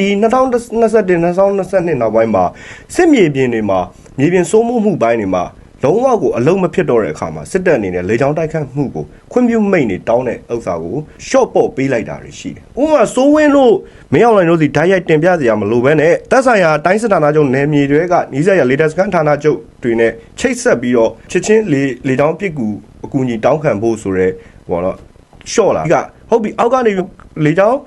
ဒီ2021 2022နောက်ပိုင်းမှာစစ်မြေပြင်တွေမှာမြေပြင်စိုးမိုးမှုပိုင်းတွေမှာလုံးဝကိုအလုံးမဖြစ်တော့တဲ့အခါမှာစစ်တပ်အနေနဲ့လေကြောင်းတိုက်ခတ်မှုကိုခွင့်ပြုမိတ်နေတောင်းတဲ့ဥစ္စာကို short ပေါ့ပေးလိုက်တာတွေရှိတယ်။ဥပမာစိုးဝင်းလို့မင်းအောင်လှိုင်တို့စီဓာတ်ရိုက်တင်ပြစရာမလိုဘဲနဲ့တပ်ဆိုင်ရာတိုင်းစစ်ဌာနချုပ်နယ်မြေတွေကနီးစပ်ရာ latest ကန်ဌာနချုပ်တွေနဲ့ချိတ်ဆက်ပြီးတော့ချက်ချင်းလေလေကြောင်းပစ်ကူအကူအညီတောင်းခံဖို့ဆိုရဲဟောတော့ short လာကဟုတ်ပြီအောက်ကနေလေကြောင်း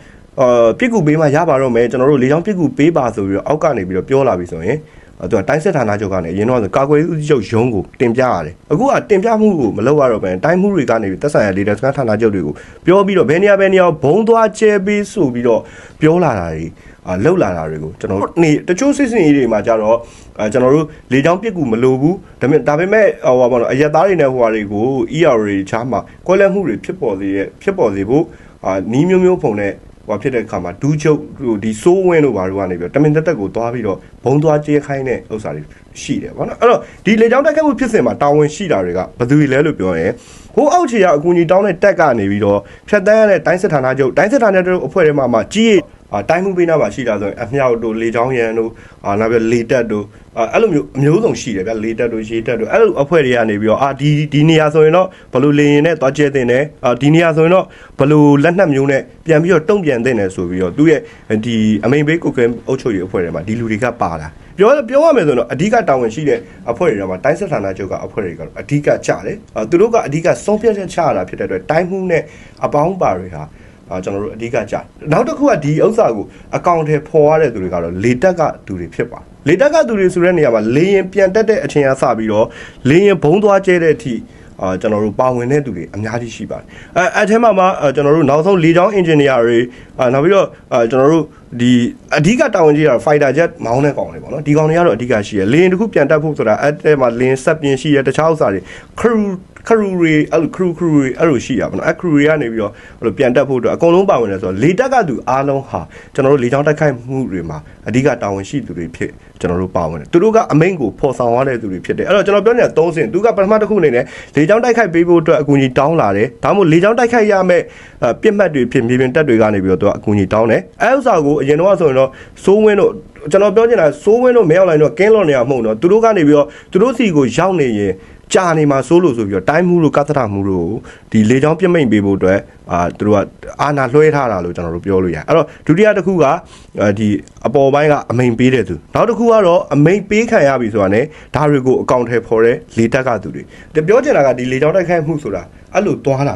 အာပြစ်ကူပေးမှရပါတော့မယ်ကျွန်တော်တို့လေကြောင်းပြစ်ကူပေးပါဆိုပြီးတော့အောက်ကနေပြီးတော့ပြောလာပြီဆိုရင်အဲ့သူကတိုင်းစစ်ဌာနချုပ်ကနေအရင်တော့ဆိုကာကွယ်ရေးဦးစီးချုပ်ရုံးကိုတင်ပြရတယ်အခုကတင်ပြမှုကိုမလုပ်ရတော့ဘဲတိုင်းမှုတွေကနေပြီးသက်ဆိုင်ရာလေတပ်စခန်းဌာနချုပ်တွေကိုပြောပြီးတော့ဘယ်နေရာဘယ်နေရာဘုံသွားကျဲပေးဆိုပြီးတော့ပြောလာတာတွေအာလောက်လာတာတွေကိုကျွန်တော်တို့နေတချို့စစ်စင်ရေးတွေမှာကြတော့အဲကျွန်တော်တို့လေချောင်းပြစ်ကူမလိုဘူးဒါပေမဲ့ဒါပေမဲ့ဟိုပါဘောနော်အရက်သားတွေနဲ့ဟိုဟာတွေကို ER တွေချားမှာကွဲလဲမှုတွေဖြစ်ပေါ်စေတဲ့ဖြစ်ပေါ်စေဖို့အာနီးမျိုးမျိုးပုံနဲ့ ဟိုဖြစ်တဲ့အခါမှာဒူးချုပ်ဟိုဒီစိုးဝင်းတို့ဘာတို့ကနေပြီးတော့တမင်တက်တက်ကိုသွားပြီးတော့ဘုံသွားကျဲခိုင်းတဲ့ဥစ္စာတွေရှိတယ်ဗောနော်အဲ့တော့ဒီလေကြောင်းတက်ခတ်မှုဖြစ်စဉ်မှာတာဝန်ရှိတာတွေကဘယ်သူတွေလဲလို့ပြောရင်ဟိုအောက်ခြေကအကူအညီတောင်းတဲ့တက်ကနေပြီးတော့ဖြတ်တန်းရတဲ့တိုင်းစစ်ဌာနချုပ်တိုင်းစစ်ဌာနချုပ်အဖွဲ့ထဲမှာမှကြီးရ အာတိုင်းမှုပေးနာမှာရှိတာဆိုရင်အမြောက်တို့လေချောင်းရန်တို့အာနောက်ပြီးလေတက်တို့အာအဲ့လိုမျိုးအမျိုးစုံရှိတယ်ဗျလေတက်တို့ရေတက်တို့အဲ့လိုအဖွဲ့တွေကနေပြီးတော့အာဒီဒီနေရာဆိုရင်တော့ဘလို့လေရင်နဲ့သွားကျဲတင်တယ်အာဒီနေရာဆိုရင်တော့ဘလို့လက်နက်မျိုးနဲ့ပြန်ပြီးတော့တုံ့ပြန်တင်တယ်ဆိုပြီးတော့သူ့ရဲ့ဒီအမိန်ဘေးကိုကဲအုပ်ချုပ်ရေးအဖွဲ့တွေမှာဒီလူတွေကပါလာပြောပြောရမယ်ဆိုတော့အဓိကတာဝန်ရှိတဲ့အဖွဲ့တွေမှာတိုင်းစစ်ဌာနချုပ်ကအဖွဲ့တွေကတော့အဓိကကြတယ်အာသူတို့ကအဓိကဆုံးဖြတ်ချက်ချရတာဖြစ်တဲ့အတွက်တိုင်းမှုနဲ့အပေါင်းပါတွေဟာ အာကျွန်တော်တို့အဓိကကြာနောက်တစ်ခုကဒီဥစ္စာကိုအကောင့်ထဲပေါ်ရတဲ့သူတွေကတော့လေတက်ကသူတွေဖြစ်ပါလေတက်ကသူတွေဆိုတဲ့နေရာမှာလေရင်ပြန်တက်တဲ့အချိန်အစပြီးတော့လေရင်ဘုံသွားကျဲတဲ့အထိအာကျွန်တော်တို့ပါဝင်တဲ့သူတွေအများကြီးရှိပါတယ်အဲအဲ့ထဲမှာမှအာကျွန်တော်တို့နောက်ဆုံးလေချောင်းအင်ဂျင်နီယာတွေအာနောက်ပြီးတော့အာကျွန်တော်တို့ဒီအဓိကတာဝန်ကြီးကတော့ fighter jet မောင်းတဲ့ကောင်တွေပေါ့နော်ဒီကောင်တွေကတော့အဓိကရှိရယ်လေရင်တစ်ခုပြန်တက်ဖို့ဆိုတာအဲ့ထဲမှာလေရင်ဆက်ပြင်းရှိရယ်တခြားဥစ္စာတွေ crew ခရူတွေအဲ့လိုခရူခရူတွေအဲ့လိုရှိရပါတော့အဲ့ခရူတွေကနေပြီးတော့အဲ့လိုပြန်တက်ဖို့အတွက်အကုန်လုံးပါဝင်တယ်ဆိုတော့လေတက်ကသူအားလုံးဟာကျွန်တော်တို့လေချောင်းတိုက်ခိုက်မှုတွေမှာအဓိကတာဝန်ရှိသူတွေဖြစ်ကျွန်တော်တို့ပါဝင်တယ်သူတို့ကအမိန့်ကိုဖော်ဆောင်ရတဲ့သူတွေဖြစ်တယ်အဲ့တော့ကျွန်တော်ပြောနေတာ၃ဆင့်သူကပထမတစ်ခုအနေနဲ့လေချောင်းတိုက်ခိုက်ပေးဖို့အတွက်အကူအညီတောင်းလာတယ်ဒါမှမဟုတ်လေချောင်းတိုက်ခိုက်ရမယ့်ပြစ်မှတ်တွေဖြစ်မြေပြင်တက်တွေကနေပြီးတော့သူကအကူအညီတောင်းတယ်အဲ့ဥစ္စာကိုအရင်တော့ဆိုရင်တော့စိုးဝင်းတို့ ကျွန်တော်ပြောချင်တာစိုးဝင်းတို့မဲအောင်လိုင်းတို့ကင်းလွန်နေရမဟုတ်တော့သူတို့ကနေပြီးတော့သူတို့စီကိုရောက်နေရင်ကြာနေမှာစိုးလို့ဆိုပြီးတော့တိုင်းမှုလို့ကသထမှုလို့ဒီလေချောင်းပြစ်မိန်ပေးဖို့အတွက်အာသူတို့ကအာနာလွှဲထားတာလို့ကျွန်တော်တို့ပြောလို့ရတယ်အဲ့တော့ဒုတိယတစ်ခုကဒီအပေါ်ပိုင်းကအမိန်ပေးတဲ့သူနောက်တစ်ခုကတော့အမိန်ပေးခံရပြီဆိုတာ ਨੇ ဒါတွေကိုအကောင့်ထဲပေါ်တဲ့လေတက်ကသူတွေတပြောချင်တာကဒီလေချောင်းတိုက်ခိုက်မှုဆိုတာအဲ့လိုသွားတာ